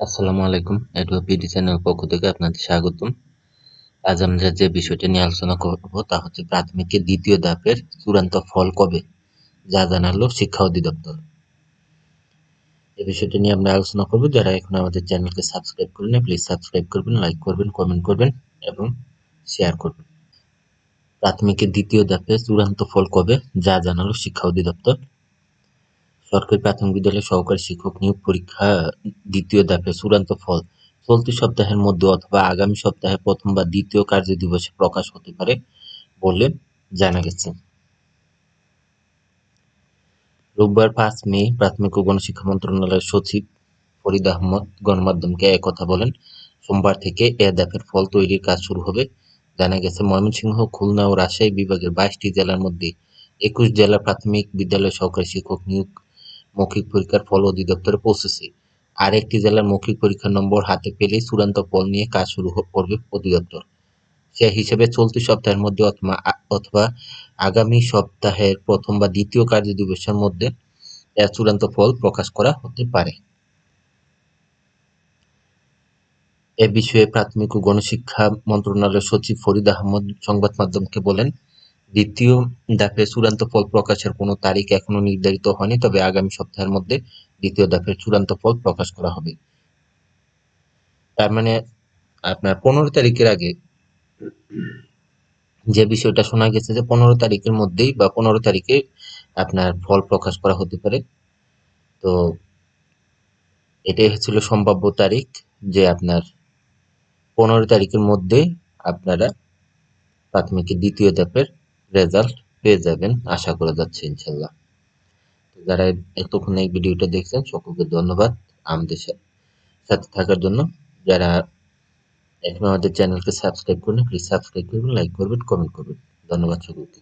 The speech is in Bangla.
আসসালামু আলাইকুম পিডি চ্যানেল পক্ষ থেকে আপনাদের স্বাগতম। আজ আমরা যে বিষয়টি নিয়ে আলোচনা করব তা হচ্ছে প্রাথমিকের দ্বিতীয় ধাপের চূড়ান্ত ফল কবে, যা জানালো শিক্ষা অধিদপ্তর। এই বিষয়টি নিয়ে আমরা আলোচনা করব। যারা এখন আমাদের চ্যানেলকে সাবস্ক্রাইব করেন প্লিজ সাবস্ক্রাইব করবেন, লাইক করবেন, কমেন্ট করবেন এবং শেয়ার করবেন। প্রাথমিকের দ্বিতীয় ধাপে চূড়ান্ত ফল কবে, যা জানালো শিক্ষা অধিদপ্তর। সরকারি প্রাথমিক বিদ্যালয়ের সহকারী শিক্ষক নিয়োগ পরীক্ষা দ্বিতীয় ধাপে চূড়ান্ত ফল। চলতি সপ্তাহের মধ্যে অথবা আগামী সপ্তাহে প্রথম বা দ্বিতীয় কার্য দিবসে প্রকাশ হতে পারে বলে জানা গেছে। রোববার পাঁচ মে প্রাথমিক ও গণশিক্ষা মন্ত্রণালয়ের সচিব ফরিদ আহমদ গণমাধ্যমকে কথা বলেন, সোমবার থেকে এ ধাপের ফল তৈরির কাজ শুরু হবে। জানা গেছে, ময়মনসিংহ, খুলনা ও রাজশাহী বিভাগের বাইশটি জেলার মধ্যে একুশ জেলা প্রাথমিক বিদ্যালয় সহকারী শিক্ষক নিয়োগ মৌখিক পরীক্ষার ফল অধিদপ্তরে পৌঁছেছে। আর একটি জেলার মৌখিক পরীক্ষার নম্বর হাতে পেলেই চূড়ান্ত ফল নিয়ে কাজ শুরু করবে অধিদপ্তর। সে হিসেবে চলতি সপ্তাহের মধ্যে অথবা আগামী সপ্তাহের প্রথম বা দ্বিতীয় কার্য দিবসের মধ্যে এর চূড়ান্ত ফল প্রকাশ করা হতে পারে। এ বিষয়ে প্রাথমিক ও গণশিক্ষা মন্ত্রণালয়ের সচিব ফরিদ আহমদ সংবাদ মাধ্যমকে বলেন দ্বিতীয় ধাপে চূড়ান্ত ফল প্রকাশের কোনো তারিখ এখনও নির্ধারিত হয়নি, তবে আগামী সপ্তাহের মধ্যে দ্বিতীয় ধাপের চূড়ান্ত ফল প্রকাশ করা হবে। তার মানে আপনার পনেরো তারিখের আগে যে বিষয়টা শোনা গেছে যে পনেরো তারিখের মধ্যেই বা পনেরো তারিখে আপনার ফল প্রকাশ করা হতে পারে। তো এটাই হচ্ছিল সম্ভাব্য তারিখ যে আপনার পনেরো তারিখের মধ্যে আপনারা প্রাথমিকের দ্বিতীয় ধাপের রেজাল্ট পেয়ে যাবেন, আশা করা যাচ্ছে ইনশাল্লাহ। যারা এতক্ষণ এই ভিডিওটা দেখছেন, সকলকে ধন্যবাদ আমাদের সাথে থাকার জন্য। যারা এখন আমাদের চ্যানেলকে সাবস্ক্রাইব করবেন প্লিজ সাবস্ক্রাইব করবেন লাইক করবেন কমেন্ট করবেন। ধন্যবাদ সকলকে।